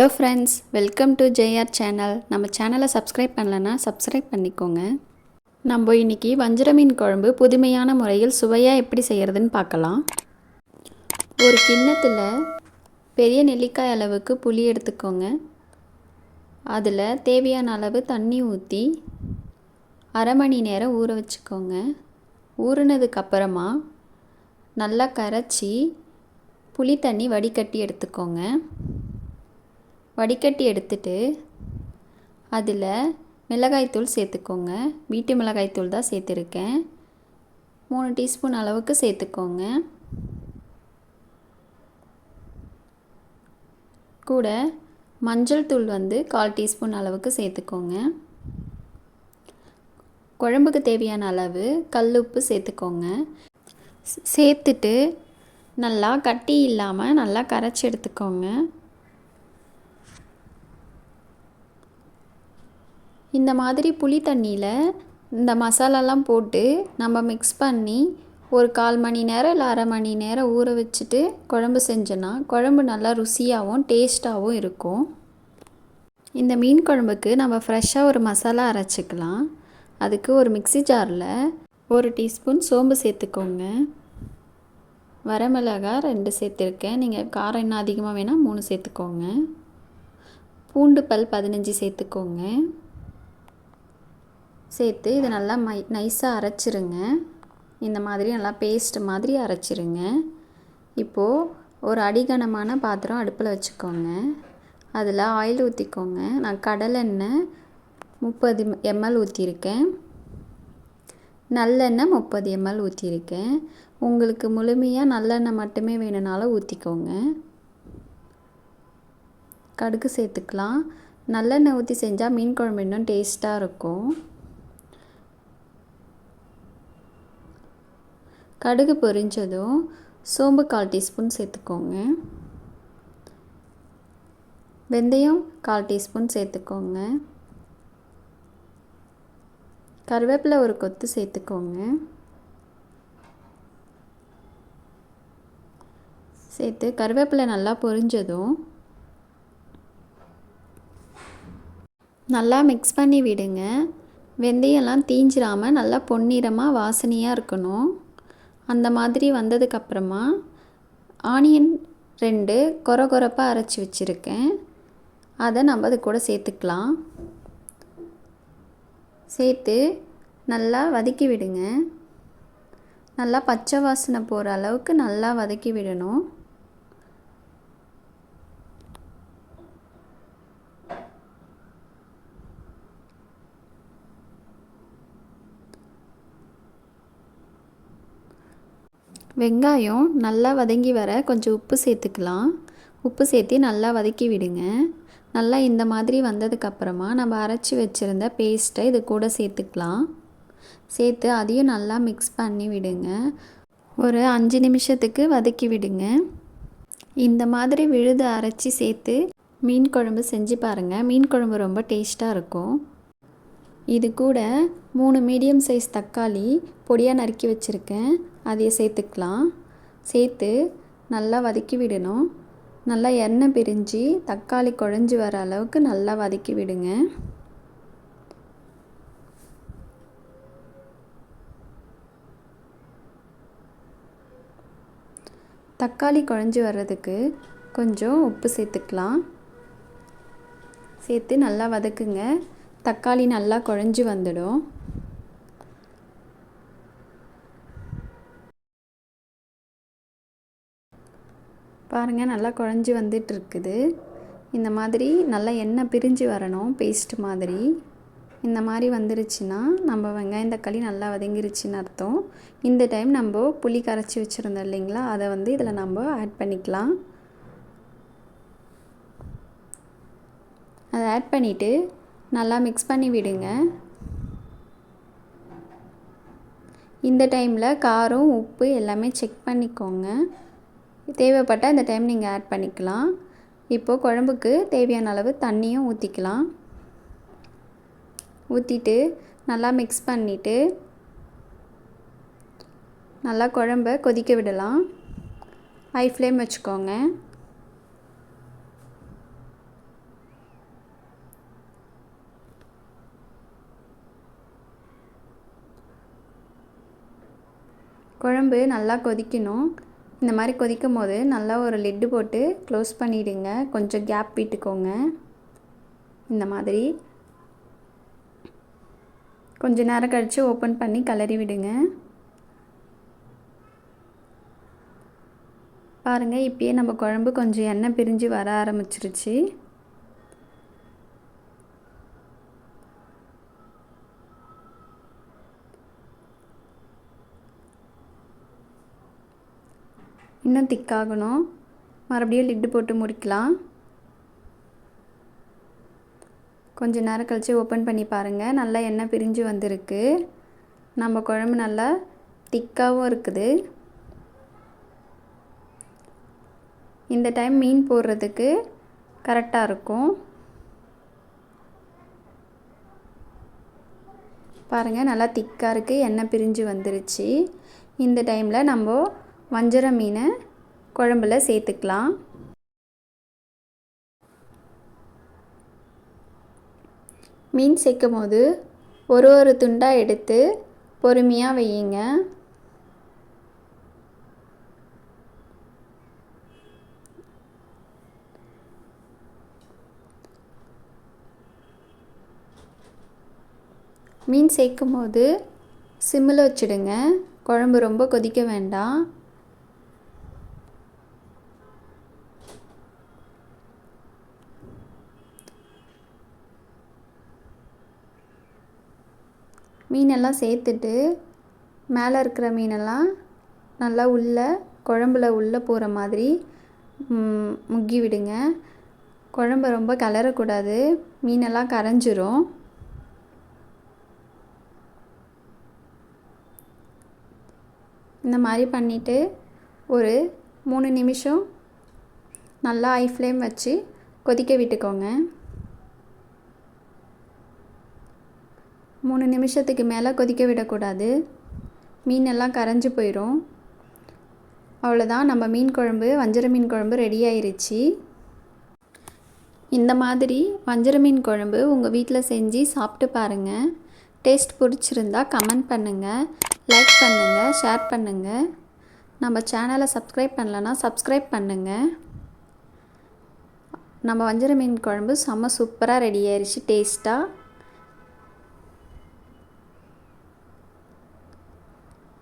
Hello friends welcome to JR channel. நம்ம சேனலை subscribe பண்ணலன்னா சப்ஸ்கிரைப் பண்ணிக்கோங்க. நம்ம இன்னைக்கு வஞ்சிர மீன் குழம்பு புதுமையான முறையில் சுவையாக எப்படி செய்கிறதுன்னு பார்க்கலாம். ஒரு கிண்ணத்தில் பெரிய நெல்லிக்காய் அளவுக்கு புளி எடுத்துக்கோங்க. அதில் தேவையான அளவு தண்ணி ஊற்றி அரை மணி நேரம் ஊற வச்சுக்கோங்க. ஊறினதுக்கப்புறமா நல்லா கரைச்சி புளி தண்ணி வடிகட்டி எடுத்துக்கோங்க. வடிகட்டி எடுத்துட்டு அதில் மிளகாய்த்தூள் சேர்த்துக்கோங்க. வீட்டு மிளகாய்த்தூள் தான் சேர்த்துருக்கேன். மூணு டீஸ்பூன் அளவுக்கு சேர்த்துக்கோங்க. கூட மஞ்சள் தூள் வந்து கால் டீஸ்பூன் அளவுக்கு சேர்த்துக்கோங்க. குழம்புக்கு தேவையான அளவு கல் உப்பு சேர்த்துக்கோங்க. சேர்த்துட்டு நல்லா கட்டி இல்லாமல் நல்லா கரைச்சி எடுத்துக்கோங்க. இந்த மாதிரி புளி தண்ணியில் இந்த மசாலாலாம் போட்டு நம்ம மிக்ஸ் பண்ணி ஒரு கால் மணி நேரம் இல்லை அரை மணி நேரம் ஊற வச்சுட்டு குழம்பு செஞ்சோன்னா குழம்பு நல்லா ருசியாகவும் டேஸ்ட்டாகவும் இருக்கும். இந்த மீன் குழம்புக்கு நம்ம ஃப்ரெஷ்ஷாக ஒரு மசாலா அரைச்சிக்கலாம். அதுக்கு ஒரு மிக்சி ஜாரில் ஒரு டீஸ்பூன் சோம்பு சேர்த்துக்கோங்க. வரமிளகா ரெண்டு சேர்த்துருக்கேன். நீங்கள் காரம் இன்னும் அதிகமாக வேணால் மூணு சேர்த்துக்கோங்க. பூண்டு பல் பதினஞ்சு சேர்த்துக்கோங்க. சேர்த்து இதை நல்லா மை நைஸாக அரைச்சிருங்க. இந்த மாதிரி நல்லா பேஸ்ட் மாதிரி அரைச்சிருங்க. இப்போது ஒரு அடிகனமான பாத்திரம் அடுப்பில் வச்சுக்கோங்க. அதில் ஆயில் ஊற்றிக்கோங்க நான் கடலெண்ணெய் முப்பது எம்எல் ஊற்றிருக்கேன் நல்லெண்ணெய் முப்பது எம்எல் ஊற்றிருக்கேன் உங்களுக்கு முழுமையாக நல்லெண்ணெய் மட்டுமே வேணுனாலும் ஊற்றிக்கோங்க கடுகு சேர்த்துக்கலாம். நல்லெண்ணெய் ஊற்றி செஞ்சால் மீன் குழம்பு இன்னும் டேஸ்ட்டாக இருக்கும். கடுகு பொரிஞ்சதும் சோம்பு கால் டீஸ்பூன் சேர்த்துக்கோங்க. வெந்தயம் கால் டீஸ்பூன் சேர்த்துக்கோங்க. கருவேப்பிலை ஒரு கொத்து சேர்த்துக்கோங்க. சேர்த்து கருவேப்பிலை நல்லா பொரிஞ்சதும் நல்லா மிக்ஸ் பண்ணி விடுங்க. வெந்தயம்லாம் தீஞ்சிராமல் நல்லா பொன்னிறமாக வாசனையாக இருக்கணும். அந்த மாதிரி வந்ததுக்கப்புறமா ஆனியன் ரெண்டு கொர கொரப்பாக அரைச்சி வச்சுருக்கேன். அதை நம்ம அது கூட சேர்த்துக்கலாம். சேர்த்து நல்லா வதக்கி விடுங்க. நல்லா பச்சை வாசனை போகிற அளவுக்கு நல்லா வதக்கி விடணும். வெங்காயம் நல்லா வதங்கி வர கொஞ்சம் உப்பு சேர்த்துக்கலாம். உப்பு சேர்த்து நல்லா வதக்கி விடுங்க. நல்லா இந்த மாதிரி வந்ததுக்கப்புறமா நம்ம அரைச்சி வச்சுருந்த பேஸ்ட்டை இது கூட சேர்த்துக்கலாம். சேர்த்து அதையும் நல்லா மிக்ஸ் பண்ணி விடுங்க. ஒரு அஞ்சு நிமிஷத்துக்கு வதக்கி விடுங்க. இந்த மாதிரி விழுது அரைச்சி சேர்த்து மீன் குழம்பு செஞ்சு பாருங்கள் மீன் குழம்பு ரொம்ப டேஸ்ட்டாக இருக்கும். இது கூட மூணு மீடியம் சைஸ் தக்காளி பொடியாக நறுக்கி வச்சுருக்கேன். அதையை சேர்த்துக்கலாம். சேர்த்து நல்லா வதக்கி விடணும். நல்லா எண்ணெய் பிரிஞ்சு தக்காளி குழஞ்சி வர அளவுக்கு நல்லா வதக்கி விடுங்க. தக்காளி குழஞ்சி வர்றதுக்கு கொஞ்சம் உப்பு சேர்த்துக்கலாம். சேர்த்து நல்லா வதக்குங்க. தக்காளி நல்லா குழஞ்சி வந்துடும். பாருங்கள் நல்லா குழஞ்சி வந்துட்டுருக்குது. இந்த மாதிரி நல்லா எண்ணெய் பிரிஞ்சு வரணும் பேஸ்ட் மாதிரி. இந்த மாதிரி வந்துருச்சுன்னா நம்ம வெங்காயம் தக்காளி நல்லா வதங்கிருச்சுன்னு அர்த்தம். இந்த டைம் நம்ம புளி கரைச்சி வச்சுருந்தோம் இல்லைங்களா? அதை வந்து இதில் நம்ம ஆட் பண்ணிக்கலாம். அதை ஆட் பண்ணிவிட்டு நல்லா மிக்ஸ் பண்ணி விடுங்க. இந்த டைமில் காரம் உப்பு எல்லாமே செக் பண்ணிக்கோங்க. தேவைப்பட்டால் இந்த டைம் நீங்கள் ஆட் பண்ணிக்கலாம். இப்போது குழம்புக்கு தேவையான அளவு தண்ணியும் ஊற்றிக்கலாம் ஊற்றிட்டு நல்லா மிக்ஸ் பண்ணிவிட்டு நல்லா குழம்ப கொதிக்க விடலாம். ஹை ஃப்ளேம் வச்சுக்கோங்க. குழம்பு நல்லா கொதிக்கணும். இந்த மாதிரி கொதிக்கும் போது நல்லா ஒரு லிட்டு போட்டு க்ளோஸ் பண்ணிவிடுங்க கொஞ்சம் கேப் விட்டுக்கோங்க. இந்த மாதிரி. கொஞ்ச நேரம் கழித்து ஓப்பன் பண்ணி கிளறி விடுங்க. பாருங்கள் இப்பயே நம்ம குழம்பு கொஞ்சம் எண்ணெய் பிரிஞ்சு வர ஆரம்பிச்சிருச்சு. இன்னும் திக்காகணும். மறுபடியும் லிட்டு போட்டு முடிக்கலாம். கொஞ்ச நேரம் கழித்து ஓப்பன் பண்ணி பாருங்கள் நல்லா எண்ணெய் பிரிஞ்சு வந்திருக்கு. நம்ம குழம்பு நல்லா திக்காகவும் இருக்குது. இந்த டைம் மீன் போடுறதுக்கு கரெக்டாக இருக்கும். பாருங்கள் நல்லா திக்காக இருக்குது எண்ணெய் பிரிஞ்சு வந்துருச்சு. இந்த டைமில் நம்ம வஞ்சர மீனை குழம்புல சேர்த்துக்கலாம். மீன் சேர்க்கும் போது ஒரு ஒரு துண்டாக எடுத்து பொறுமையாக வையுங்க. மீன் சேர்க்கும் போது சிம்மில் வச்சுடுங்க. குழம்பு ரொம்ப கொதிக்க வேண்டாம். மீனெல்லாம் சேர்த்துட்டு மேலே இருக்கிற மீனெல்லாம் நல்லா உள்ளே குழம்புல உள்ளே போகிற மாதிரி முக்கி விடுங்க. குழம்ப ரொம்ப கலரக்கூடாது. மீனெல்லாம் கரைஞ்சிரும். இந்த மாதிரி பண்ணிவிட்டு ஒரு மூணு நிமிஷம் நல்லா ஐ ஃப்ளேம் வச்சு கொதிக்க விட்டுக்கோங்க. மூணு நிமிஷத்துக்கு மேலே கொதிக்க விடக்கூடாது. மீனெல்லாம் கரைஞ்சி போயிடும் அவ்வளோதான். நம்ம மீன் குழம்பு வஞ்சர மீன் குழம்பு ரெடி ஆயிருச்சு. இந்த மாதிரி வஞ்சர மீன் குழம்பு உங்கள் வீட்டில் செஞ்சு சாப்பிட்டு பாருங்கள் டேஸ்ட் பிடிச்சிருந்தா கமெண்ட் பண்ணுங்கள் லைக் பண்ணுங்கள் ஷேர் பண்ணுங்கள் நம்ம சேனலை சப்ஸ்கிரைப் பண்ணலன்னா சப்ஸ்கிரைப் பண்ணுங்கள் நம்ம வஞ்சர மீன் குழம்பு செம்ம சூப்பராக ரெடி ஆயிடுச்சு டேஸ்ட்டாக